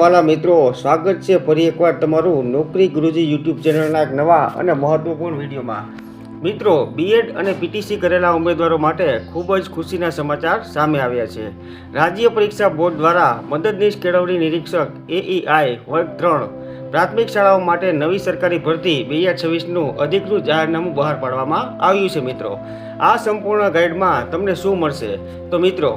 વાલા મિત્રો. સ્વાગત છે ફરી એકવાર તમારું નોકરી ગુરુજી યુટ્યુબ ચેનલના એક નવા અને મહત્વપૂર્ણ વિડીયોમાં. મિત્રો બીએડ અને પીટીસી કરેલા ઉમેદવારો માટે ખૂબ જ ખુશીના સમાચાર સામે આવ્યા છે. રાજ્ય પરીક્ષા બોર્ડ દ્વારા મદદનીશ કેળવણી નિરીક્ષક એઈઆઈ વર્ગ ત્રણ પ્રાથમિક શાળાઓ માટે નવી સરકારી ભરતી બે હજાર છવ્વીસનું અધિકૃત જાહેરનામું બહાર પાડવામાં આવ્યું છે, મિત્રો. આ સંપૂર્ણ ગાઈડમાં તમને શું મળશે? તો મિત્રો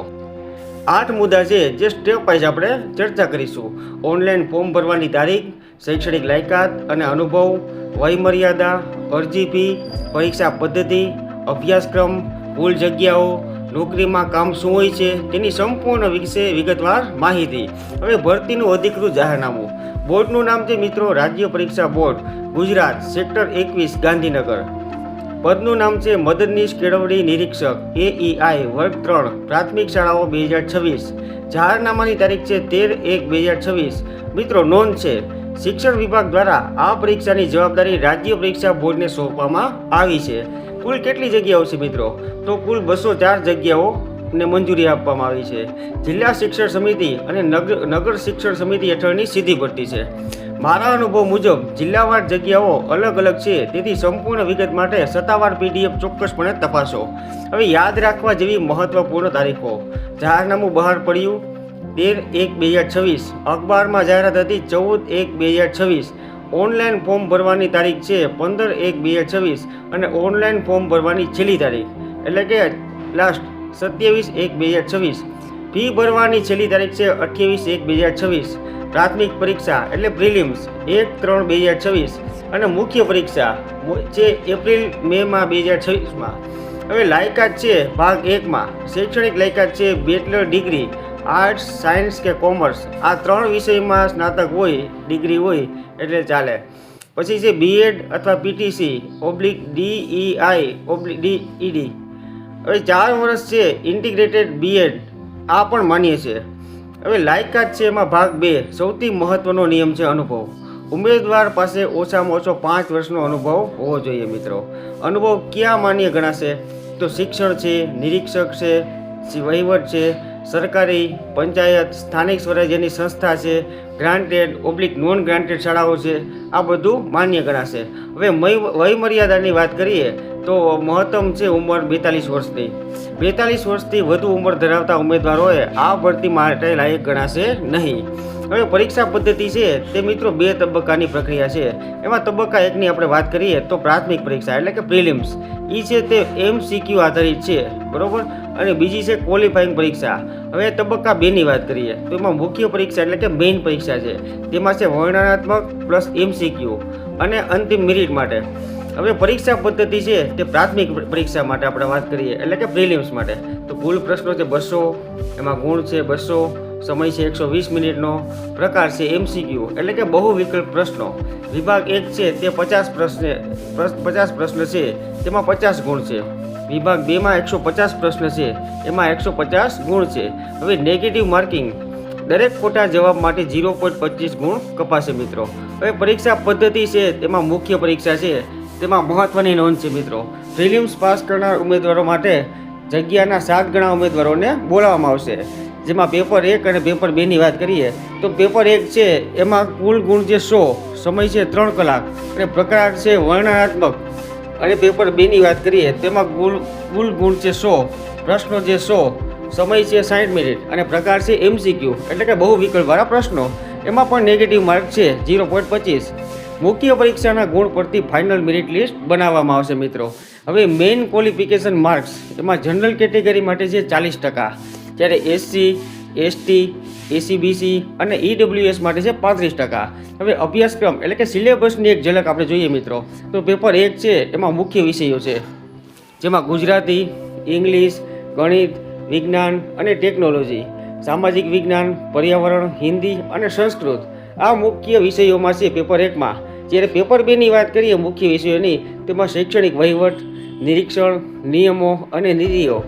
આઠ મુદ્દા છે જે સ્ટેપ વાઇઝ આપણે ચર્ચા કરીશું. ઓનલાઈન ફોર્મ ભરવાની તારીખ, શૈક્ષણિક લાયકાત અને અનુભવ, વયમર્યાદા, અરજી ફી, પરીક્ષા પદ્ધતિ, અભ્યાસક્રમ કુલ જગ્યાઓ, નોકરીમાં કામ શું હોય છે તેની સંપૂર્ણ વિશે વિગતવાર માહિતી. હવે ભરતીનું અધિકૃત જાહેરનામું. બોર્ડનું નામ છે મિત્રો રાજ્ય પરીક્ષા બોર્ડ, ગુજરાત, સેક્ટર એકવીસ ગાંધીનગર. પદનું નામ છે મદદનીશ કેળવણી નિરીક્ષક એઈઆઈ વર્ગ ત્રણ, પ્રાથમિક શાળાઓ બે હજાર છવ્વીસ. જાહેરનામાની તારીખ છે તેર એક બે હજાર છવ્વીસ. મિત્રો, નોંધ છે, શિક્ષણ વિભાગ દ્વારા આ પરીક્ષાની જવાબદારી રાજ્ય પરીક્ષા બોર્ડને સોંપવામાં આવી છે. કુલ કેટલી જગ્યાઓ છે મિત્રો? તો કુલ બસો ચાર જગ્યાઓ ને મંજૂરી આપવામાં આવી છે. જિલ્લા શિક્ષણ સમિતિ અને નગર નગર શિક્ષણ સમિતિ હેઠળની સીધી ભરતી છે. મારા અનુભવ મુજબ, જિલ્લાવાર જગ્યાઓ અલગ અલગ છે. તેથી સંપૂર્ણ વિગત માટે સત્તાવાર પીડીએફ ચોક્કસપણે તપાસો. હવે યાદ રાખવા જેવી મહત્વપૂર્ણ તારીખો. જાહેરનામું બહાર પડ્યું. તેર એક બે હજાર છવ્વીસ. અખબારમાં જાહેરાત હતી ચૌદ એક બે હજાર છવ્વીસ. ઓનલાઈન ફોર્મ ભરવાની તારીખ છે પંદર એક બે હજાર છવ્વીસ અને ઓનલાઈન ફોર્મ ભરવાની છેલ્લી તારીખ. એટલે કે લાસ્ટ સત્યાવીસ એક બે હજાર છવ્વીસ. ફી ભરવાની છેલ્લી તારીખ છે અઠ્યાવીસ એક બે હજાર છવ્વીસ. પ્રાથમિક પરીક્ષા એટલે પ્રિલિમ્સ એક ત્રણ બે હજાર છવ્વીસ. અને મુખ્ય પરીક્ષા છે એપ્રિલ મેમાં બે હજાર છવ્વીસમાં હવે લાયકાત છે ભાગ એકમાં શૈક્ષણિક લાયકાત છે બેચલર ડિગ્રી આર્ટ્સ સાયન્સ કે કોમર્સ આ ત્રણ વિષયમાં સ્નાતક હોય ડિગ્રી હોય, એટલે ચાલે. પછી છે બીએડ અથવા PTC oblique DEI oblique DEd હવે ચાર વર્ષ છે ઇન્ટિગ્રેટેડ બીએડ આ પણ માન્ય છે હવે લાયકાત છે એમાં ભાગ બે. સૌથી મહત્વનો નિયમ છે અનુભવ. ઉમેદવાર પાસે ઓછામાં ઓછો પાંચ વર્ષનો અનુભવ હોવો જોઈએ મિત્રો. અનુભવ ક્યાં માન્ય ગણાશે? તો શિક્ષણ છે, નિરીક્ષક છે, વહીવટ છે સરકારી પંચાયત, સ્થાનિક સ્વરાજ્યની સંસ્થા છે ગ્રાન્ટેડ ઓબ્લિક નોન ગ્રાન્ટેડ શાળાઓ છે, આ બધું માન્ય ગણાશે. હવે વયમર્યાદાની વાત કરીએ તો મહત્તમ છે ઉંમર બેતાલીસ વર્ષની. બેતાલીસ વર્ષથી વધુ ઉંમર ધરાવતા ઉમેદવારોએ આ ભરતી માટે લાયક ગણાશે નહીં. હવે પરીક્ષા પદ્ધતિ છે તે મિત્રો બે તબક્કાની પ્રક્રિયા છે. એમાં તબક્કા એકની આપણે વાત કરીએ તો પ્રાથમિક પરીક્ષા એટલે કે પ્રિલિમ્સ. એ છે તે એમસીક્યુ આધારિત છે. બરોબર? અને બીજી છે ક્વોલિફાઈંગ પરીક્ષા. હવે તબક્કા બેની વાત કરીએ, તો એમાં મુખ્ય પરીક્ષા એટલે કે મેઇન પરીક્ષા છે. તેમાં છે વર્ણનાત્મક પ્લસ એમસીક્યુ અને અંતિમ મેરિટ માટે. હવે પરીક્ષા પદ્ધતિ છે તે પ્રાથમિક પરીક્ષા માટે આપણે વાત કરીએ, એટલે કે પ્રિલિમ્સ માટે. તો કુલ પ્રશ્નો છે બસો, એમાં ગુણ છે બસો, સમય છે એકસો વીસ મિનિટનો, પ્રકાર છે એમસીક્યુ એટલે કે બહુ વિકલ્પ પ્રશ્નો. વિભાગ એક છે તે પચાસ પ્રશ્ન પચાસ પ્રશ્ન છે, તેમાં પચાસ ગુણ છે. વિભાગ બેમાં એકસો પચાસ પ્રશ્ન છે. એમાં એકસો પચાસ ગુણ છે. હવે નેગેટિવ માર્કિંગ દરેક ખોટા જવાબ માટે ઝીરો પોઈન્ટ પચીસ ગુણ કપાશે મિત્રો. હવે પરીક્ષા પદ્ધતિ છે, તેમાં મુખ્ય પરીક્ષા છે. તેમાં મહત્વની નોંધ છે મિત્રો. પ્રિલિમ્સ પાસ કરનાર ઉમેદવારો માટે જગ્યાના સાત ગણા ઉમેદવારોને બોલાવવામાં આવશે. જેમાં પેપર એક અને પેપર બેની વાત કરીએ, તો પેપર એક છે, એમાં કુલ ગુણ જે સો, સમય છે ત્રણ કલાક અને પ્રકાર છે વર્ણનાત્મક. અને પેપર બેની વાત કરીએ, તેમાં કુલ કુલ ગુણ છે સો, પ્રશ્નો છે સો, સમય છે સાઠ મિનિટ અને પ્રકાર છે એમસીક્યુ એટલે કે બહુ વિકલ્પવાળા પ્રશ્નો. એમાં પણ નેગેટિવ માર્ક છે ઝીરો પોઈન્ટ પચીસ. મુખ્ય પરીક્ષાના ગુણ પરથી ફાઇનલ મેરિટ લિસ્ટ બનાવવામાં આવશે મિત્રો. હવે મેઇન ક્વોલિફિકેશન માર્ક્સ એમાં જનરલ કેટેગરી માટે છે ચાલીસ ટકા. જ્યારે એસસી એસટી એસીબીસી અને ઈડબ્લ્યુએસ માટે છે પાંત્રીસ ટકા. હવે અભ્યાસક્રમ એટલે કે સિલેબસની એક ઝલક આપણે જોઈએ મિત્રો. તો પેપર એક છે, એમાં મુખ્ય વિષયો છે. જેમાં ગુજરાતી, ઇંગ્લિશ, ગણિત, વિજ્ઞાન અને ટેકનોલોજી, સામાજિક વિજ્ઞાન, પર્યાવરણ, હિન્દી અને સંસ્કૃત. આ મુખ્ય વિષયોમાં છે પેપર એકમાં. જ્યારે પેપર બેની વાત કરીએ, મુખ્ય વિષયોની તેમાં શૈક્ષણિક વહીવટ, નિરીક્ષણ, નિયમો અને નીતિઓ.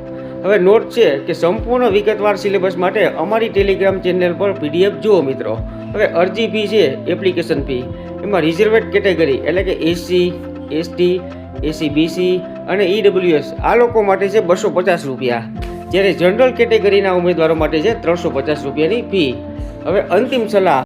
હવે નોટ છે કે સંપૂર્ણ વિગતવાર સિલેબસ માટે અમારી ટેલિગ્રામ ચેનલ પર પીડીએફ જુઓ મિત્રો. હવે અરજી ફી છે, એપ્લિકેશન ફી. એમાં રિઝર્વેડ કેટેગરી એટલે કે એસસી, એસટી એસી બીસી અને ઈડબ્લ્યુએસ. આ લોકો માટે છે બસો પચાસ રૂપિયા. જ્યારે જનરલ કેટેગરીના ઉમેદવારો માટે છે ત્રણસો પચાસ રૂપિયાની ફી. હવે અંતિમ સલાહ.